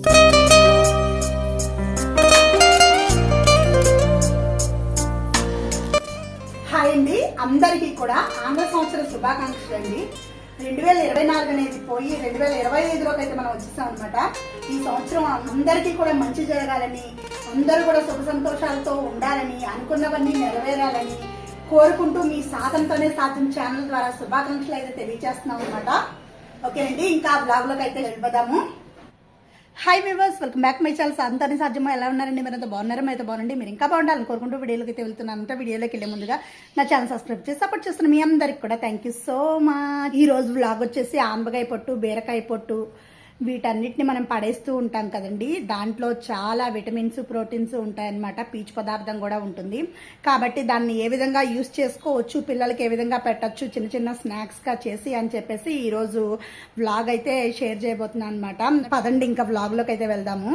Hi అండి. అందరికీ కూడా ఆంధ్ర సంవత్సర శుభాకాంక్షలు అండి. రెండు వేల ఇరవై నాలుగు అనేది పోయి రెండు వేల ఇరవై ఐదులోకి అయితే మనం వచ్చేసాం అనమాట ఈ సంవత్సరం అందరికీ కూడా మంచి జరగాలని అందరూ కూడా సుఖ సంతోషాలతో ఉండాలని అనుకున్నవన్నీ నెరవేరాలని కోరుకుంటూ మీ సాధనతోనే సాధన ఛానల్ ద్వారా శుభాకాంక్షలు అయితే తెలియజేస్తున్నాం అనమాట ఓకేనండి ఇంకా బ్లాగ్లోకి అయితే వెళ్ళిపోదాము. Hi viewers welcome back my channel అంతని సాధ్యమో? ఎలా ఉన్నారండి? మీరు అంత బాగున్నారా? అయితే బాగుండండి. మీరు ఇంకా బాగుండాలని కోరుకుంటూ వీడియోలోకి అయితే వెళ్తున్నానంటే. వీడియోలోకి వెళ్ళే ముందుగా నా ఛానల్ సబ్స్క్రైబ్ చేసి సపోర్ట్ చేస్తున్న మీ అందరికి కూడా థ్యాంక్ యూ సో మచ్ ఈ రోజు వ్లాగ్ వచ్చేసి ఆంబకాయ పొట్టు బీరకాయ పొట్టు వీటన్నిటిని మనం పడేస్తూ ఉంటాం కదండి. దాంట్లో చాలా విటమిన్స్ ప్రోటీన్స్ ఉంటాయన్నమాట. పీచు పదార్థం కూడా ఉంటుంది. కాబట్టి దాన్ని ఏ విధంగా యూస్ చేసుకోవచ్చు పిల్లలకి ఏ విధంగా పెట్టచ్చు చిన్న చిన్న స్నాక్స్గా చేసి అని చెప్పేసి ఈరోజు వ్లాగ్ అయితే షేర్ చేయబోతున్నాను అనమాట పదండి ఇంకా వ్లాగ్లోకి అయితే వెళ్దాము.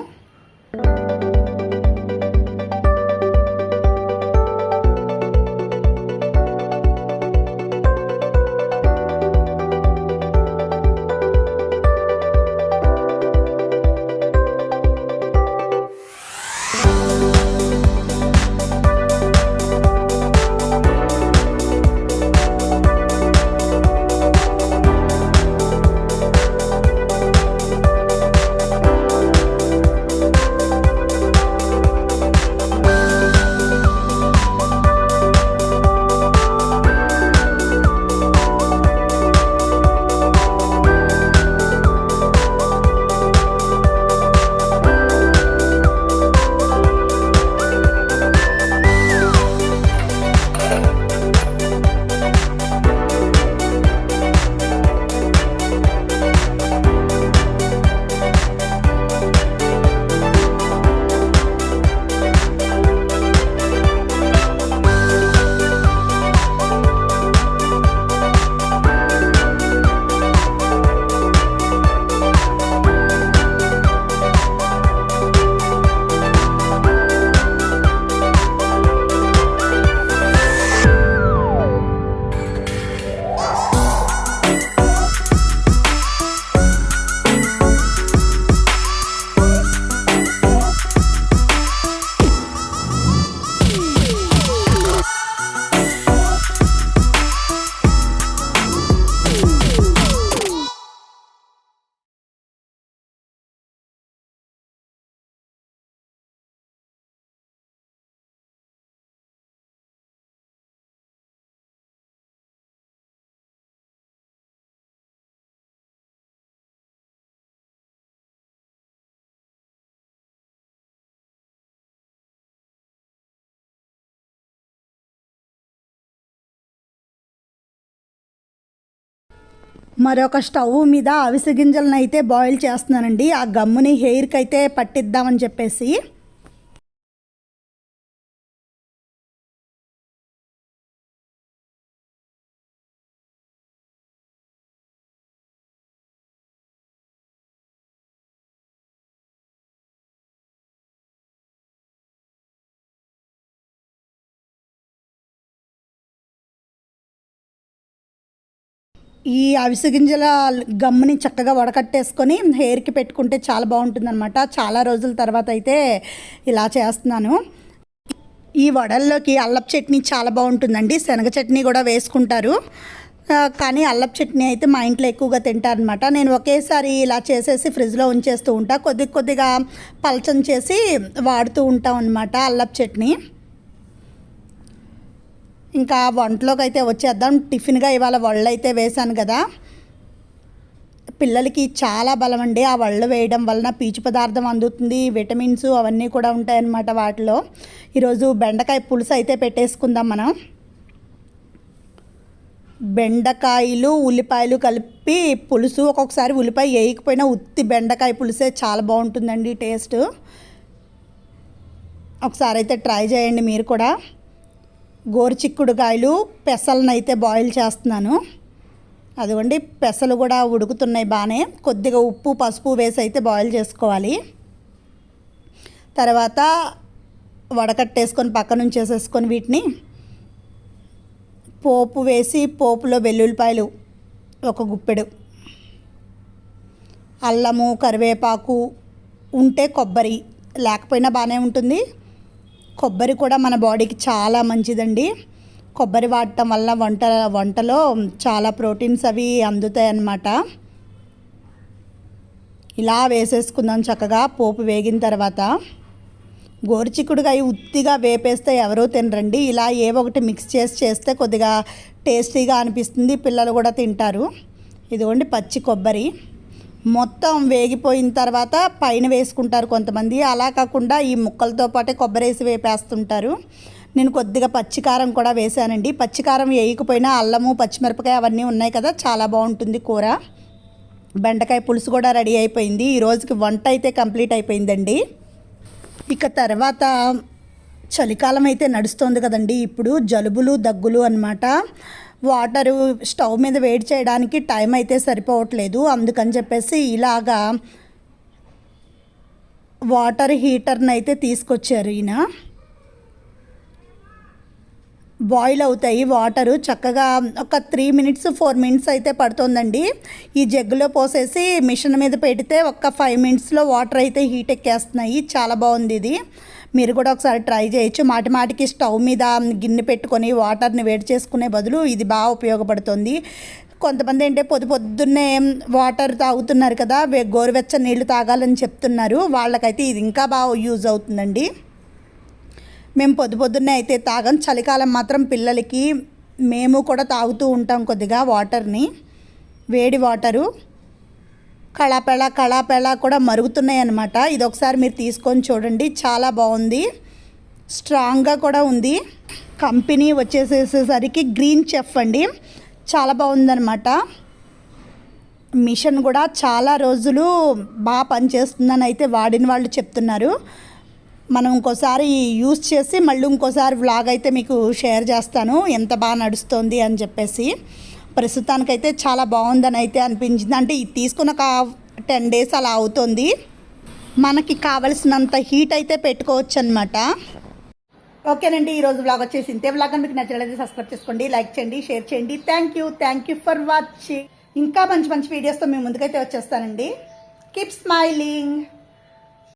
మరొక స్టవ్ మీద అవిసె గింజలను అయితే బాయిల్ చేస్తున్నానండి. ఆ గమ్ముని హెయిర్కి అయితే పట్టిద్దామని చెప్పేసి ఈ అవిసె గింజల గమ్ముని చక్కగా వడకట్టేసుకొని హెయిర్కి పెట్టుకుంటే చాలా బాగుంటుందన్నమాట. చాలా రోజుల తర్వాత అయితే ఇలా చేస్తున్నాను. ఈ వడల్లోకి అల్లపు చట్నీ చాలా బాగుంటుందండి. శనగ చట్నీ కూడా వేసుకుంటారు. కానీ అల్లపు చట్నీ అయితే మా ఇంట్లో ఎక్కువగా తింటారనమాట నేను ఒకేసారి ఇలా చేసేసి ఫ్రిడ్జ్లో ఉంచేస్తూ ఉంటా. కొద్ది కొద్దిగా పలచం చేసి వాడుతూ ఉంటాం అనమాట అల్లపు చట్నీ. ఇంకా వంటలోకి అయితే వచ్చేద్దాం. టిఫిన్గా ఇవాళ వళ్ళు అయితే వేశాను కదా. పిల్లలకి చాలా బలం అండి. ఆ వళ్ళు వేయడం వలన పీచు పదార్థం అందుతుంది. విటమిన్స్ అవన్నీ కూడా ఉంటాయన్నమాట వాటిలో. ఈరోజు బెండకాయ పులుసు అయితే పెట్టేసుకుందాం మనం. బెండకాయలు ఉల్లిపాయలు కలిపి పులుసు ఒక్కొక్కసారి ఉల్లిపాయ వేయకపోయినా ఉత్తి బెండకాయ పులుసే చాలా బాగుంటుందండి టేస్ట్. ఒకసారి అయితే ట్రై చేయండి మీరు కూడా. గోరుచిక్కుడుకాయలు పెసలనైతే బాయిల్ చేస్తున్నాను. అదిగోండి పెసలు కూడా ఉడుకుతున్నాయి బాగానే. కొద్దిగా ఉప్పు పసుపు వేసి అయితే బాయిల్ చేసుకోవాలి. తర్వాత వడకట్టేసుకొని పక్క నుంచి వేసేసుకొని వీటిని పోపు వేసి పోపులో వెల్లుల్లిపాయలు ఒక గుప్పెడు. అల్లము కరివేపాకు ఉంటే కొబ్బరి లేకపోయినా బాగానే ఉంటుంది. కొబ్బరి కూడా మన బాడీకి చాలా మంచిదండి. కొబ్బరి వాడటం వల్ల వంట వంటలో చాలా ప్రోటీన్స్ అవి అందుతాయి అన్నమాట ఇలా వేసేసుకుందాం చక్కగా పోపు వేగిన తర్వాత. గోరుచిక్కుడుకాయ ఉత్తిగా వేపేస్తే ఎవరూ తినరండి. ఇలా ఏ ఒకటి మిక్స్ చేసి చేస్తే కొద్దిగా టేస్టీగా అనిపిస్తుంది. పిల్లలు కూడా తింటారు. ఇదిగోండి పచ్చి కొబ్బరి. మొత్తం వేగిపోయిన తర్వాత పైన వేసుకుంటారు కొంతమంది. అలా కాకుండా ఈ ముక్కలతో పాటే కొబ్బరి వేసి వేపేస్తుంటారు. నేను కొద్దిగా పచ్చికారం కూడా వేసానండి పచ్చికారం వేయకపోయినా అల్లము పచ్చిమిరపకాయ అవన్నీ ఉన్నాయి కదా చాలా బాగుంటుంది కూర. బెండకాయ పులుసు కూడా రెడీ అయిపోయింది. ఈ రోజుకి వంట అయితే కంప్లీట్ అయిపోయిందండి. ఇక తర్వాత చలికాలం అయితే నడుస్తుంది కదండి. ఇప్పుడు జలుబులు దగ్గులు అన్నమాట. వాటరు స్టవ్ మీద వేడి చేయడానికి టైం అయితే సరిపోవట్లేదు. అందుకని చెప్పేసి ఇలాగా వాటర్ హీటర్ని అయితే తీసుకొచ్చారు ఈయన. బాయిల్ అవుతాయి వాటరు. చక్కగా ఒక త్రీ మినిట్స్ ఫోర్ మినిట్స్ అయితే పడుతుందండి. ఈ జగ్గులో పోసేసి మిషన్ మీద పెడితే ఒక ఫైవ్ మినిట్స్లో వాటర్ అయితే హీట్ ఎక్కేస్తున్నాయి. చాలా బాగుంది ఇది. మీరు కూడా ఒకసారి ట్రై చేయొచ్చు. మాటి మాటికి స్టవ్ మీద గిన్నె పెట్టుకొని వాటర్ని వేడి చేసుకునే బదులు ఇది బాగా ఉపయోగపడుతుంది. కొంతమంది ఏంటంటే పొద్దు పొద్దున్నే వాటర్ తాగుతున్నారు కదా గోరువెచ్చని నీళ్ళు తాగాలని చెప్తున్నారు. వాళ్ళకైతే ఇది ఇంకా బాగా యూజ్ అవుతుందండి. మేము పొద్దు పొద్దున్నే అయితే తాగం. చలికాలం మాత్రం పిల్లలకి మేము కూడా తాగుతూ ఉంటాం కొద్దిగా వాటర్ని. వేడి వాటరు. కళాపెళ కళాపెళ కూడా మరుగుతున్నాయి అనమాట ఇది ఒకసారి మీరు తీసుకొని చూడండి. చాలా బాగుంది. స్ట్రాంగ్గా కూడా ఉంది. కంపెనీ వచ్చేసేసరికి గ్రీన్ చెఫ్ అండి. చాలా బాగుందన్నమాట. మిషన్ కూడా చాలా రోజులు బాగా పనిచేస్తుందని అయితే వాడిన వాళ్ళు చెప్తున్నారు. మనం ఇంకోసారి యూస్ చేసి మళ్ళీ ఇంకోసారి వ్లాగ్ అయితే మీకు షేర్ చేస్తాను. ఎంత బాగా నడుస్తుంది అని చెప్పేసి. ప్రస్తుతానికైతే చాలా బాగుందని అయితే అనిపించింది. అంటే ఇది తీసుకున్న ఒక టెన్ డేస్ అలా అవుతుంది. మనకి కావలసినంత హీట్ అయితే పెట్టుకోవచ్చు అనమాట ఓకేనండి ఈరోజు బ్లాగ్ వచ్చేసి ఇంతే. బ్లాగ్ మీకు నచ్చినట్లయితే సబ్స్క్రైబ్ చేసుకోండి లైక్ చేయండి షేర్ చేయండి. Thank you thank you for watching ఇంకా మంచి మంచి వీడియోస్తో మేము ముందుకైతే వచ్చేస్తానండి. Keep smiling